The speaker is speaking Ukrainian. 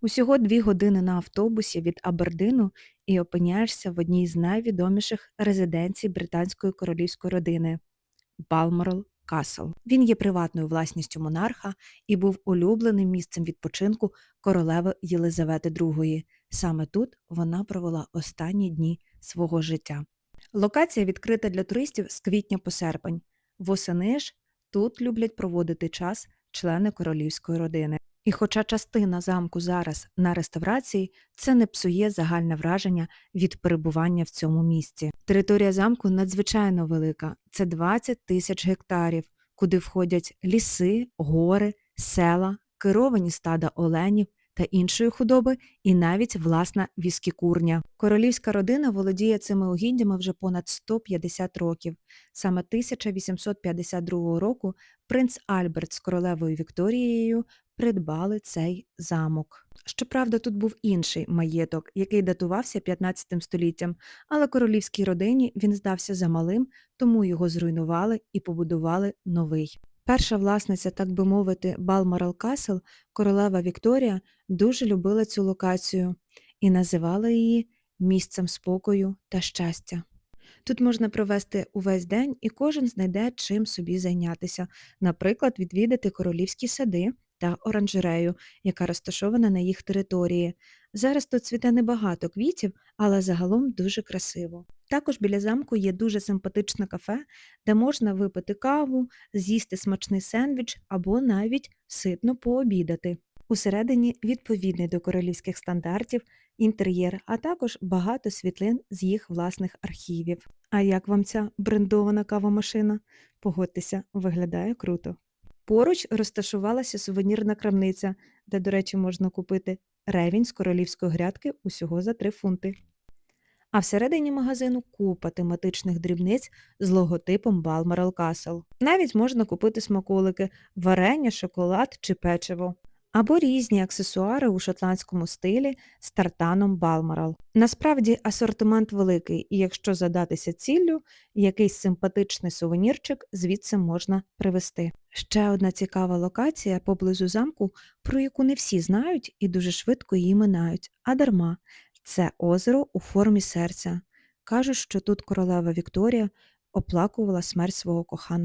Усього дві години на автобусі від Абердину і опиняєшся в одній з найвідоміших резиденцій британської королівської родини Балморал Касл. Він є приватною власністю монарха і був улюбленим місцем відпочинку королеви Єлизавети II. Саме тут вона провела останні дні свого життя. Локація відкрита для туристів з квітня по серпень. Восени ж тут люблять проводити час члени королівської родини. І хоча частина замку зараз на реставрації, це не псує загальне враження від перебування в цьому місці. Територія замку надзвичайно велика це 20 тисяч гектарів, куди входять ліси, гори, села, керовані стада оленів та іншої худоби, і навіть власна віскікурня. Королівська родина володіє цими угіддями вже понад 150 років. Саме 1852 року принц Альберт з королевою Вікторією придбали цей замок. Щоправда, тут був інший маєток, який датувався 15 століттям, але королівській родині він здався замалим, тому його зруйнували і побудували новий. Перша власниця, так би мовити, Балморал Касл, королева Вікторія, дуже любила цю локацію і називала її місцем спокою та щастя. Тут можна провести увесь день і кожен знайде чим собі зайнятися, наприклад, відвідати королівські сади та оранжерею, яка розташована на їх території. Зараз тут цвіте небагато квітів, але загалом дуже красиво. Також біля замку є дуже симпатичне кафе, де можна випити каву, з'їсти смачний сендвіч або навіть ситно пообідати. Усередині відповідний до королівських стандартів інтер'єр, а також багато світлин з їх власних архівів. А як вам ця брендована кавомашина? Погодьтеся, виглядає круто. Поруч розташувалася сувенірна крамниця, де, до речі, можна купити ревінь з королівської грядки усього за 3 фунти. А всередині магазину купа тематичних дрібниць з логотипом Balmoral Castle. Навіть можна купити смаколики, варення, шоколад чи печиво. Або різні аксесуари у шотландському стилі з тартаном Balmoral. Насправді асортимент великий, і якщо задатися ціллю, якийсь симпатичний сувенірчик звідси можна привезти. Ще одна цікава локація поблизу замку, про яку не всі знають і дуже швидко її минають, а дарма це озеро у формі серця. Кажуть, що тут королева Вікторія оплакувала смерть свого коханого.